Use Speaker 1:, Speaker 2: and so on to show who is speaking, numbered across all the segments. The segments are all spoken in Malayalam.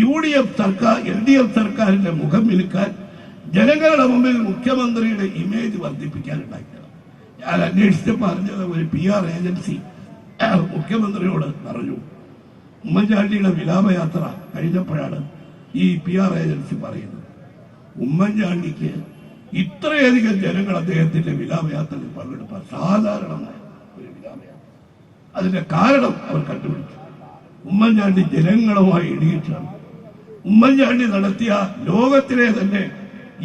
Speaker 1: യു ഡി എഫ് സർക്കാർ എൽ ഡി എഫ് സർക്കാരിന്റെ മുഖം വിൽക്കാൻ ജനങ്ങളുടെ മുമ്പിൽ മുഖ്യമന്ത്രിയുടെ ഇമേജ് വർദ്ധിപ്പിക്കാനുണ്ടാക്കിയത് ഞാൻ അന്വേഷിച്ച് പറഞ്ഞത് ഒരു പി ആർ ഏജൻസി മുഖ്യമന്ത്രിയോട് പറഞ്ഞു. ഉമ്മൻചാണ്ടിയുടെ വിലാപയാത്ര കഴിഞ്ഞപ്പോഴാണ് ഈ പി ആർ ഏജൻസി പറയുന്നത്. ഉമ്മൻചാണ്ടിക്ക് ഇത്രയധികം ജനങ്ങൾ അദ്ദേഹത്തിന്റെ വിലാപയാത്രയിൽ പങ്കെടുപ്പാൻ സാധാരണമായ ഒരു വിലാപയാത്ര. അതിന്റെ കാരണം അവർ കണ്ടുപിടിച്ചു. ഉമ്മൻചാണ്ടി ജനങ്ങളുമായി ഇടിയിട്ടാണ് ഉമ്മൻചാണ്ടി നടത്തിയ ലോകത്തിലെ തന്നെ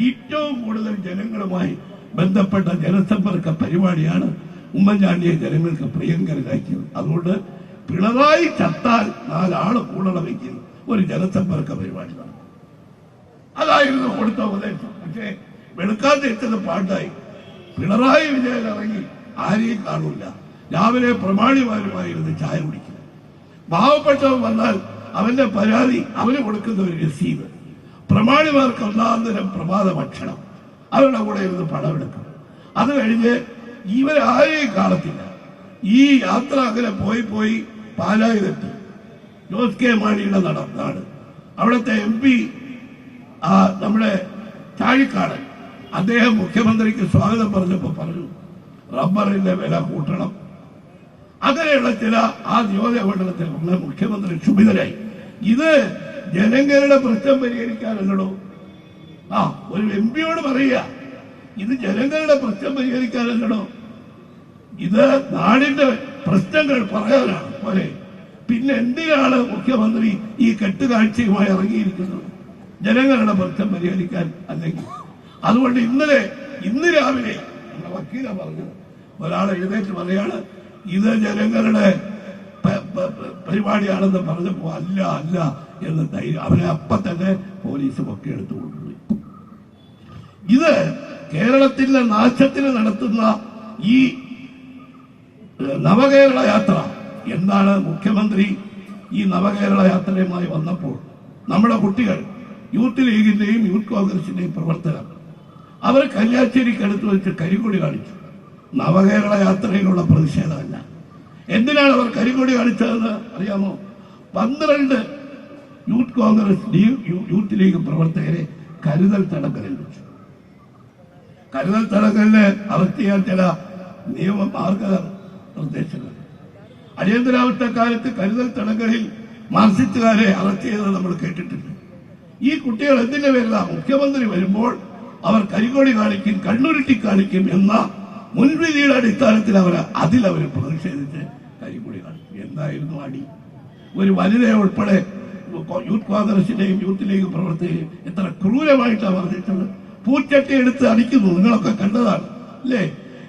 Speaker 1: ഏറ്റവും കൂടുതൽ ജനങ്ങളുമായി ബന്ധപ്പെട്ട ജനസമ്പർക്ക പരിപാടിയാണ് ഉമ്മൻചാണ്ടിയെ ജനങ്ങൾക്ക് പ്രിയങ്കരനാക്കിയത് അതുകൊണ്ട് പിണറായി ചത്താൽ നാലാൾ കൂടണമെങ്കിൽ ഒരു ജനസമ്പർക്ക പരിപാടി അതായിരുന്നു കൊടുത്ത ഉപദേശം. പക്ഷേ വെളുക്കാതെ എത്തുന്ന പാട്ടായി പിണറായി വിജയൻ ഇറങ്ങി ആരെയും കാണൂല. രാവിലെ പ്രമാണിമാരുമായിരുന്നു ചായ കുടിക്കുക പാവപ്പെട്ടവൻ വന്നാൽ അവന്റെ പരാതി അവന് കൊടുക്കുന്ന ഒരു രസീത്. പ്രമാണിമാർക്ക് ഒന്നാന്തരം പ്രഭാത ഭക്ഷണം. അവരുടെ കൂടെ ഇരുന്ന് പണമെടുക്കും അത് കഴിഞ്ഞ് ഇവരാരെയും കാണത്തില്ല. ഈ യാത്ര അങ്ങനെ പോയി പോയി പാലായിലെത്തി. ജോസ് കെ മാണിയുടെ നടന്നാണ്. നാട് അവിടുത്തെ എം പി നമ്മുടെ ചാഴിക്കാടൻ അദ്ദേഹം മുഖ്യമന്ത്രിക്ക് സ്വാഗതം പറഞ്ഞപ്പോൾ പറഞ്ഞു റബ്ബറിന്റെ വില കൂട്ടണം. അങ്ങനെയുള്ള ചില ആ നിയോജകമണ്ഡലത്തിൽ നമ്മളെ മുഖ്യമന്ത്രി ക്ഷുഭിതരായി. ഇത് ജനങ്ങളുടെ പ്രശ്നം പരിഹരിക്കാനല്ലടോ. ആ ഒരു എം പിയോട് പറയുക ഇത് ജനങ്ങളുടെ പ്രശ്നം പരിഹരിക്കാനല്ലടോ. ഇത് നാടിന്റെ പ്രശ്നങ്ങൾ പറയാനാണ് പോലെ. പിന്നെ എന്തിനാണ് മുഖ്യമന്ത്രി ഈ കെട്ടുകാഴ്ചയുമായി ഇറങ്ങിയിരിക്കുന്നത്? ജനങ്ങളുടെ പ്രശ്നം പരിഹരിക്കാൻ അല്ലെങ്കിൽ. അതുകൊണ്ട് ഇന്നലെ ഇന്ന് രാവിലെ വക്കീല പറഞ്ഞത്. ഒരാൾ എഴുന്നേറ്റ് പറയാണ് ഇത് ജനങ്ങളുടെ പരിപാടിയാണെന്ന് പറഞ്ഞപ്പോ അല്ല അല്ല എന്ന് ധൈര്യം അവരെ അപ്പൊ തന്നെ പോലീസ് എടുത്തു കൊണ്ടുപോയി. ഇത് കേരളത്തിന്റെ നാശത്തിന് നടത്തുന്ന ഈ നവകേരള യാത്ര എന്താണ് മുഖ്യമന്ത്രി ഈ നവകേരള യാത്രയുമായി വന്നപ്പോൾ നമ്മുടെ കുട്ടികൾ യൂത്ത് ലീഗിന്റെയും യൂത്ത് കോൺഗ്രസിന്റെയും പ്രവർത്തകർ അവർ കന്യാശ്ശേരിക്കടുത്ത് വെച്ച് കരിക്കൊടി കാണിച്ചു. നവകേരള യാത്രയിലുള്ള പ്രതിഷേധമല്ല എന്തിനാണ് അവർ കരികൊടി കാണിച്ചതെന്ന് അറിയാമോ? പന്ത്രണ്ട് യൂത്ത് കോൺഗ്രസ് യൂത്ത് ലീഗ് പ്രവർത്തകരെ കരുതൽ തടങ്കലിൽ വെച്ചു. കരുതൽ തടങ്കലിന് അറസ്റ്റ് ചെയ്യാൻ ചില നിയമ മാർഗ നിർദ്ദേശങ്ങൾ. അടിയന്തരാവസ്ഥ കാലത്ത് കരുതൽ തടങ്കലിൽ മാർസിസ്റ്റുകാരെ അറസ്റ്റ് ചെയ്തത് നമ്മൾ കേട്ടിട്ടുണ്ട് ഈ കുട്ടികൾ എന്തിന്റെ പേരിലാണ് മുഖ്യമന്ത്രി വരുമ്പോൾ അവർ കരികോടി കാണിക്കും കണ്ണുരുട്ടി കാണിക്കും എന്ന മുൻവിധിയുടെ അടിസ്ഥാനത്തിൽ അവർ അതിൽ അവർ പ്രതിഷേധിച്ച് എന്തായിരുന്നു അടി. ഒരു വനിതയെ ഉൾപ്പെടെ യൂത്ത് കോൺഗ്രസിന്റെയും യൂത്ത് ലീഗ് പ്രവർത്തകരെയും എത്ര ക്രൂരമായിട്ടാണ് പറഞ്ഞിട്ടുള്ളത് പൂച്ചട്ടി എടുത്ത് അടിക്കുന്നു. നിങ്ങളൊക്കെ കണ്ടതാണ് അല്ലേ?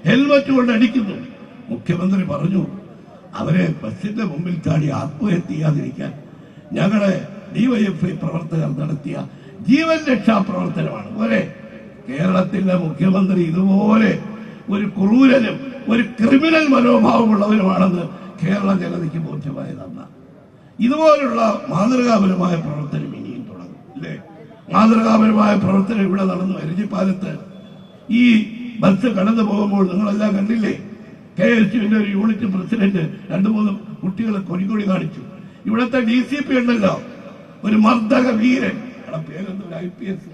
Speaker 1: ഹെൽമറ്റ് കൊണ്ട് അടിക്കുന്നു. മുഖ്യമന്ത്രി പറഞ്ഞു അവരെ ബസിന്റെ മുമ്പിൽ ചാടി ആത്മഹത്യ ചെയ്യാതിരിക്കാൻ ഞങ്ങളെ ഡിവൈഎഫ്ഐ പ്രവർത്തകർ നടത്തിയ ജീവൻ രക്ഷാ പ്രവർത്തനമാണ്. ഒരേ കേരളത്തിലെ മുഖ്യമന്ത്രി ഇതുപോലെ ഒരു ക്രൂരനും ഒരു ക്രിമിനൽ മനോഭാവമുള്ളവരുമാണെന്ന് കേരള ജനതയ്ക്ക് ബോധ്യമായതാണ് ഇതുപോലുള്ള മാതൃകാപരമായ പ്രവർത്തനം ഇനിയും തുടങ്ങും അല്ലേ? മാതൃകാപരമായ പ്രവർത്തനം ഇവിടെ നടന്നു. എരഞ്ഞിപ്പാലത്ത് ഈ ബസ് കടന്നു പോകുമ്പോൾ നിങ്ങളെല്ലാം കണ്ടില്ലേ? കെ എസ് യുവിന്റെ ഒരു യൂണിറ്റ് പ്രസിഡന്റ് രണ്ടു മൂന്ന് കുട്ടികളെ കൊടികൊടി കാണിച്ചു. ഇവിടുത്തെ ഡി സി പി ഉണ്ടല്ലോ ഒരു മർദ്ദക വീരൻ. അയാളെ പേരെന്തോ ഒരു ഐ പി എസ്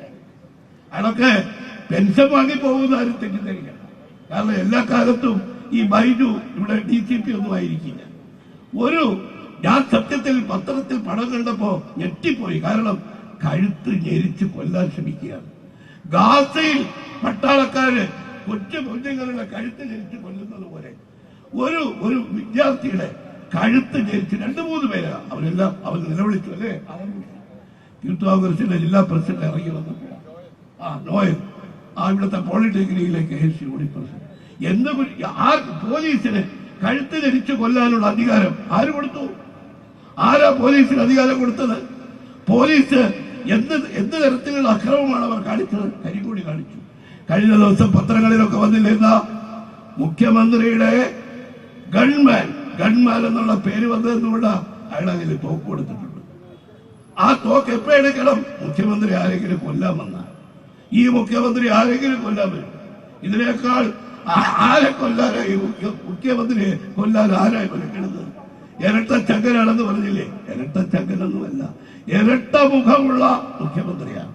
Speaker 1: അയാളൊക്കെ പെൻഷൻ വാങ്ങി പോകുന്ന ആരും തെറ്റിദ്ധരിക്കണം. കാരണം എല്ലാ കാലത്തും ഈ ബൈജു ഇവിടെ ഡി സി പി ഒന്നും ആയിരിക്കില്ല. ഒരു ഞാൻ സത്യത്തിൽ പത്രത്തിൽ പടം കണ്ടപ്പോ ഞെട്ടിപ്പോയി. കാരണം കഴുത്ത് ഞെരിച്ച് കൊല്ലാൻ ശ്രമിക്കുകയാണ്. ഗാസയിൽ പട്ടാളക്കാര് കൊച്ചു കുഞ്ഞുങ്ങളുടെ കഴുത്ത് ഞെരിച്ച് കൊല്ലുന്നത് പോലെ ഒരു ഒരു വിദ്യാർത്ഥിയുടെ കഴുത്ത് ഞെരിച്ച് രണ്ടു മൂന്ന് പേരാ. അവരെല്ലാം അവർ നിലവിളിച്ചു അല്ലേ? യൂത്ത് കോൺഗ്രസിന്റെ ജില്ലാ പ്രസിഡന്റ് ഇറങ്ങി വന്നു ആ നോയൽ. ആ ഇവിടുത്തെ പോളിടെക്നിക്കിലേക്ക് എ സി ഓടി പ്രസിഡന്റ് എന്ത് ആ പോലീസിന് കഴുത്ത് ധരിച്ചു കൊല്ലാനുള്ള അധികാരം ആര് കൊടുത്തു? ആരാ പോലീസിന് അധികാരം കൊടുത്തത്? പോലീസ് എന്ത് എന്ത് തരത്തിലുള്ള അക്രമമാണ് അവർ കാണിച്ചത്? കരികൂടി കാണിച്ചു. കഴിഞ്ഞ ദിവസം പത്രങ്ങളിലൊക്കെ വന്നില്ലിരുന്ന മുഖ്യമന്ത്രിയുടെ ഗൺമാൻ ഗൺമാൻ എന്നുള്ള പേര് വന്നതെന്നുകൊണ്ട് അയാളതിൽ തോക്ക് കൊടുത്തിട്ടുണ്ട്. ആ തോക്ക് എപ്പോ എടുക്കണം? മുഖ്യമന്ത്രി ആരെങ്കിലും കൊല്ലാമെന്ന ഈ മുഖ്യമന്ത്രി ആരെങ്കിലും കൊല്ലാൻ വരും. ഇതിനേക്കാൾ ആരെ കൊല്ലാനായി മുഖ്യ- മുഖ്യമന്ത്രിയെ കൊല്ലാൻ ആരായി മെനക്കെടുന്നത് ഇരട്ട ചങ്കനാണെന്ന് പറഞ്ഞില്ലേ? ഇരട്ട ചങ്കനൊന്നുമല്ല ഇരട്ട മുഖമുള്ള മുഖ്യമന്ത്രിയാണ്